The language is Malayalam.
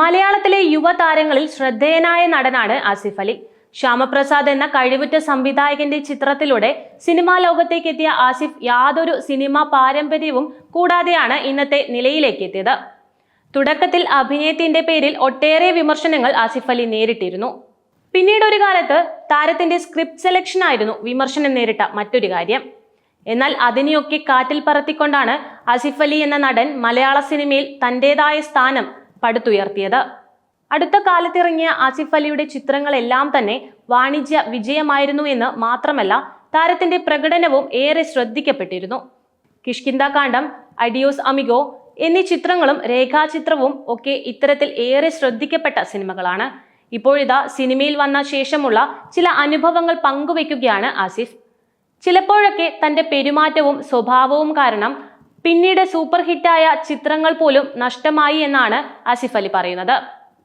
മലയാളത്തിലെ യുവതാരങ്ങളിൽ ശ്രദ്ധേയനായ നടനാണ് ആസിഫ് അലി. ശ്യാമപ്രസാദ് എന്ന കഴിവുറ്റ സംവിധായകന്റെ ചിത്രത്തിലൂടെ സിനിമാ ലോകത്തേക്ക് എത്തിയ ആസിഫ് യാതൊരു സിനിമാ പാരമ്പര്യവും കൂടാതെയാണ് ഇന്നത്തെ നിലയിലേക്ക് എത്തിയത് തുടക്കത്തിൽ അഭിനയത്തിന്റെ പേരിൽ ഒട്ടേറെ വിമർശനങ്ങൾ ആസിഫ് അലി നേരിട്ടിരുന്നു. പിന്നീട് ഒരു കാലത്ത് താരത്തിന്റെ സ്ക്രിപ്റ്റ് സെലക്ഷൻ ആയിരുന്നു വിമർശനം നേരിട്ട മറ്റൊരു കാര്യം. എന്നാൽ അതിനെയൊക്കെ കാറ്റിൽ പറത്തിക്കൊണ്ടാണ് ആസിഫ് അലി എന്ന നടൻ മലയാള സിനിമയിൽ തന്റേതായ സ്ഥാനം പടുത്തുയർത്തിയത്. അടുത്ത കാലത്തിറങ്ങിയ ആസിഫ് അലിയുടെ ചിത്രങ്ങളെല്ലാം തന്നെ വാണിജ്യ വിജയമായിരുന്നു എന്ന് മാത്രമല്ല താരത്തിന്റെ പ്രകടനവും ഏറെ ശ്രദ്ധിക്കപ്പെട്ടിരുന്നു. കിഷ്കിന്ദ കാണ്ഡം അഡിയോസ് അമിഗോ എന്നീ ചിത്രങ്ങളും രേഖാചിത്രവും ഒക്കെ ഇത്തരത്തിൽ ഏറെ ശ്രദ്ധിക്കപ്പെട്ട സിനിമകളാണ്. ഇപ്പോഴിതാ സിനിമയിൽ വന്ന ശേഷമുള്ള ചില അനുഭവങ്ങൾ പങ്കുവെക്കുകയാണ് ആസിഫ്. ചിലപ്പോഴൊക്കെ തന്റെ പെരുമാറ്റവും സ്വഭാവവും കാരണം പിന്നീട് സൂപ്പർ ഹിറ്റായ ചിത്രങ്ങൾ പോലും നഷ്ടമായി എന്നാണ് ആസിഫ് അലി പറയുന്നത്.